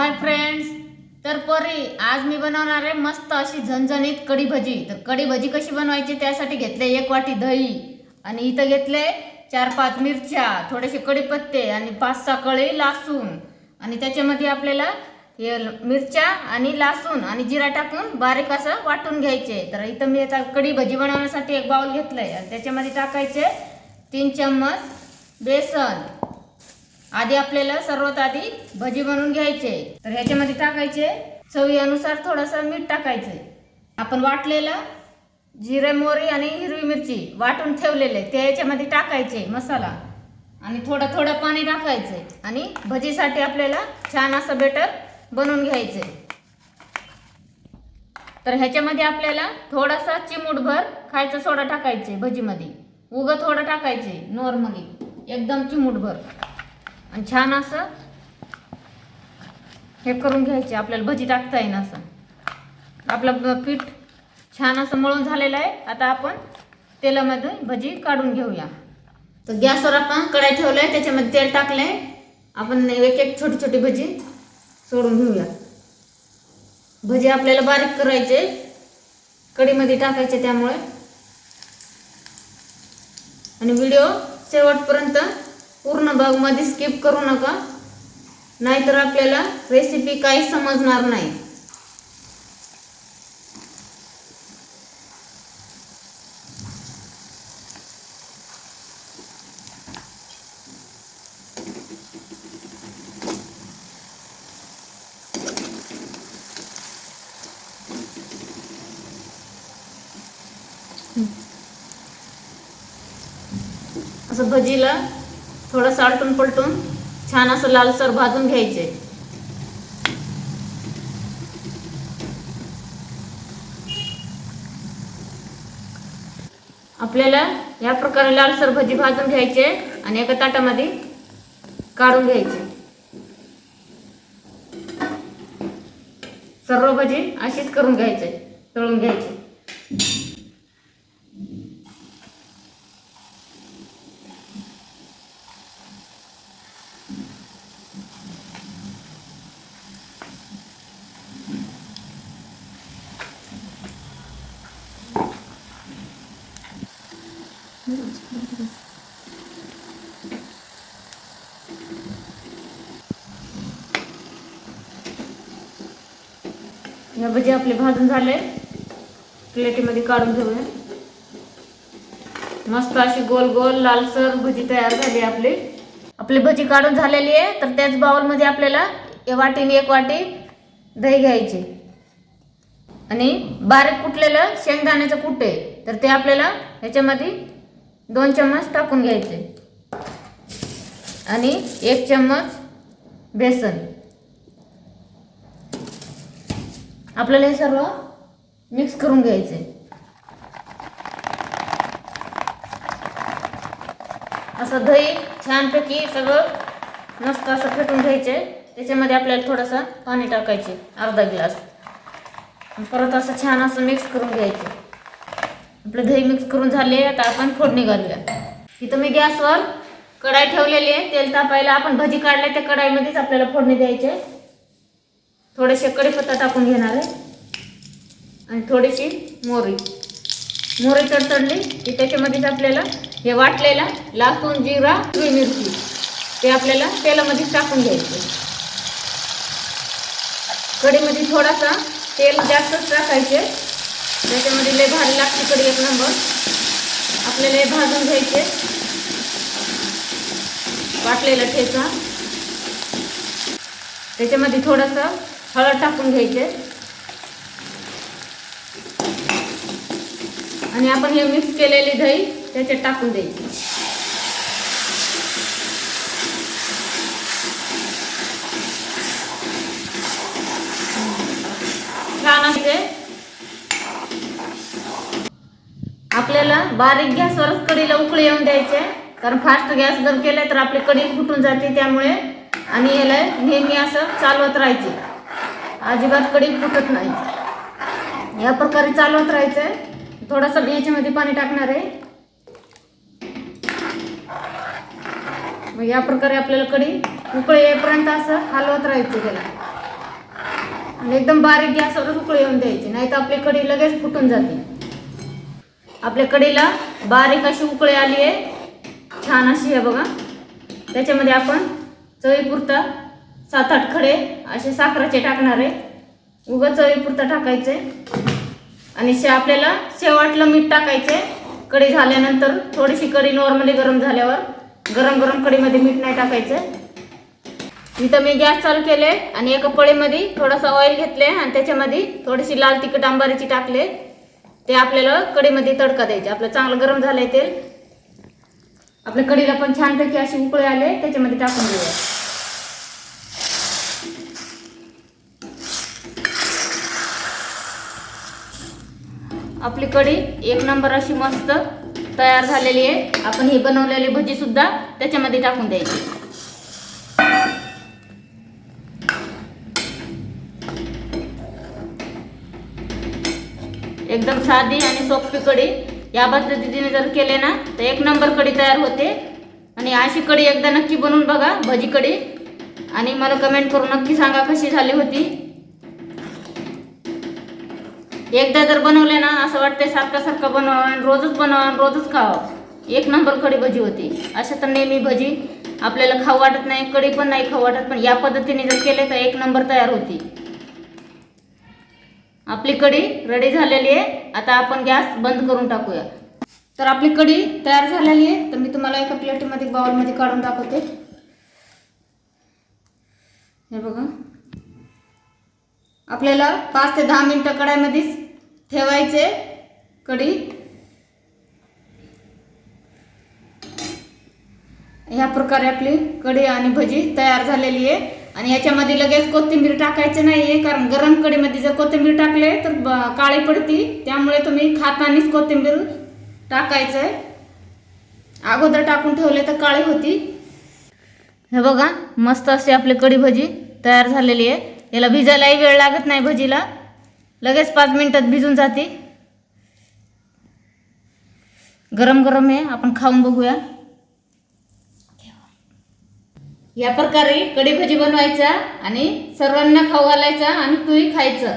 Hi friends तर परी आज मी बनवणार आहे मस्त अशी झणझणीत कढी भजी. तर कढी भजी कशी बनवायची त्यासाठी घेतले एक वाटी दही आणि इथं घेतले चार पाच मिरच्या थोडेसे कढीपत्ते आणि पाच सहा कळी लासून आणि त्याच्यामध्ये आपल्याला हे मिरच्या आणि लासून आणि जिरा टाकून बारीक असं वाटून घ्यायचे. तर इथं मी आता कढी भजी बनवण्यासाठी एक बाउल घेतलंय. आणि त्याच्यामध्ये टाकायचे तीन चम्मच बेसन. आधी आपल्याला सर्वात आधी भजी बनवून घ्यायचे. तर ह्याच्यामध्ये टाकायचे. चवीनुसार थोडंसं मीठ टाकायचे. आपण वाटलेलं जिरे मोरी आणि हिरवी मिरची वाटून ठेवलेले ते याच्यामध्ये टाकायचे मसाला. आणि थोडं थोडं पाणी टाकायचे. आणि भजीसाठी आपल्याला छान असं बेटर बनवून घ्यायचे. तर ह्याच्यामध्ये आपल्याला थोडासा चिमूटभर खायचा सोडा टाकायचे भजीमध्ये. उगं थोडं टाकायचे नॉर्मली एकदम चिमूटभर. आणि छान असं हे करून घ्यायचे आपल्याला भजी टाकता येईन असं. आपलं पीठ छान असं मळून झालेलं आहे. आता आपण तेलामध्ये भजी काढून घेऊया. तर गॅसवर आपण कढाई ठेवलं आहे त्याच्यामध्ये तेल टाकलं आहे आपण एक एक छोटी छोटी भजी सोडून घेऊया. भजी आपल्याला बारीक करायचे कढीमध्ये टाकायचे त्यामुळे. आणि व्हिडिओ शेवटपर्यंत भागमध्ये स्किप करू नका. नाहीतर आपल्याला रेसिपी काही समजणार नाही. असं भजीला थोडंसं आलटून पलटून छान असं लालसर भाजून घ्यायचे. आपल्याला या प्रकारे लालसर भजी भाजून घ्यायचे आणि एका ताटामध्ये काढून घ्यायचे. सर्व भजी अशीच करून घ्यायचे तळून घ्यायचे. या भजी आपले भाजून झाले. प्लेटीमध्ये काढून घेऊया मस्त अशी गोल गोल लालसर भजी तयार झाली आपली. आपली भजी काढून झालेली आहे तर त्याच बाउलमध्ये आपल्याला या वाटीने एक वाटी दही घ्यायची. आणि बारीक कुटलेलं शेंगदाण्याचं कुटे आहे तर ते आपल्याला ह्याच्यामध्ये दोन चम्मच टाकून घ्यायचे. आणि एक चम्मच बेसन. आपल्याला हे सर्व मिक्स करून घ्यायचे. असं दही छानपैकी सगळं मस्त असं फेटून घ्यायचे. त्याच्यामध्ये आपल्याला थोडंसं पाणी टाकायचे अर्धा ग्लास. परत असं छान असं मिक्स करून घ्यायचे. आपलं दही मिक्स करून झाले आता आपण फोडणी घालूया. इथं मी गॅसवर कढाई ठेवलेली आहे. तेल तापायला आपण भजी काढल्या त्या कढाईमध्येच आपल्याला फोडणी द्यायचे थोडेसे कढीपत्ता टाकून घेणार आहे. आणि थोडीशी मोहरी. मोरी तडतडली की त्याच्यामध्येच आपल्याला हे वाटलेला लासून जिरा हिरवी मिरची ते आपल्याला तेलामध्येच टाकून घ्यायचे. कढीमध्ये थोडासा तेल जास्तच टाकायचे. त्याच्यामध्ये लय भारी लागते कधी एक नंबर. आपल्याला भाजून घ्यायचे. वाटलेला ठेचा. त्याच्यामध्ये थोडंसं हळद टाकून घ्यायचे. आणि आपण हे मिक्स केलेली दही त्याच्यात टाकून द्यायची. छान असते आपल्याला बारीक गॅसवरच कढीला उकळी येऊन द्यायचे कारण फास्ट गॅस जर केला तर आपली कढी फुटून जाते त्यामुळे. आणि याला नेहमी असं चालवत राहायचे. अजिबात कढी फुटत नाही. या प्रकारे चालवत राहायचंय थोडंसं याच्यामध्ये पाणी टाकणार आहे. मग या प्रकारे आपल्याला कढी उकळी येईपर्यंत असं हलवत राहायचं त्याला आणि एकदम बारीक गॅसवरच उकळी येऊन द्यायची. नाही तर आपली कढी लगेच फुटून जाते. आपल्या कडेला बारीक अशी उकळी आली आहे. छान अशी आहे बघा. त्याच्यामध्ये आपण चवीपुरता सात आठ खडे असे साखराचे टाकणार आहे. उगा चवीपुरता टाकायचे. आणि शे आपल्याला शेवाटलं मीठ टाकायचे. कढी झाल्यानंतर थोडीशी कढी नॉर्मली गरम झाल्यावर गरम गरम कढीमध्ये मीठ नाही टाकायचं. इथं मी गॅस चालू केले आणि एका पळीमध्ये थोडंसं ऑइल घेतले आणि त्याच्यामध्ये थोडीशी लाल तिखट आंबारीची टाकले. ते आपल्याला कढीमध्ये तडका द्यायचे. आपलं चांगलं गरम झालंय तेल. आपल्या कढीला पण छानपैकी अशी उकळे आले त्याच्यामध्ये टाकून देऊया आपली कढी एक नंबर अशी मस्त तयार झालेली आहे. आपण ही बनवलेली भजी सुद्धा त्याच्यामध्ये टाकून द्यायची. एकदम साधी आणि सोपी कढी. या पद्धतीने जर केले ना तर एक नंबर कढी तयार होते. आणि अशी कढी एकदा नक्की बनवून बघा भजी कढी. आणि मला कमेंट करून नक्की सांगा कशी झाली होती. एकदा जर बनवले ना असं वाटते सारखं सारखं बनवा आणि रोजच बनवा आणि रोजच खावं. एक नंबर कढी भजी होती. अशा तर नेहमी भजी. आपल्याला खाऊ वाटत नाही कढी पण नाही खाऊ वाटत पण या पद्धतीने जर केले तर एक नंबर तयार होती. आपली कढी रेडी झालेली आहे. आता आपण गॅस बंद करून टाकूया. तर आपली कढी तयार झालेली आहे. तर मी तुम्हाला एका प्लेटीमध्ये बाउलमध्ये काढून दाखवते. हे बघा. आपल्याला पाच ते दहा मिनटं कढाईमध्येच ठेवायचे कढी. ह्या प्रकारे आपली कढी आणि भजी तयार झालेली आहे. आणि याच्यामध्ये लगेच कोथिंबीर टाकायचं नाही आहे कारण गरम कढीमध्ये जर कोथिंबीर टाकले तर ब- काळी पडती. त्यामुळे तुम्ही खातानीच कोथिंबीर टाकायचं आहे अगोदर टाकून ठेवले तर काळी होती. हे बघा मस्त अशी आपली कढी भजी तयार झालेली आहे. याला भिजायलाही वेळ लागत नाही भजीला. लगेच पाच मिनटात भिजून जाते. गरम गरम आहे आपण खाऊन बघूया. या प्रकारे कढी भजी बनवायचा आणि सर्वांना खाऊ घालायचा आणि तूही खायचं.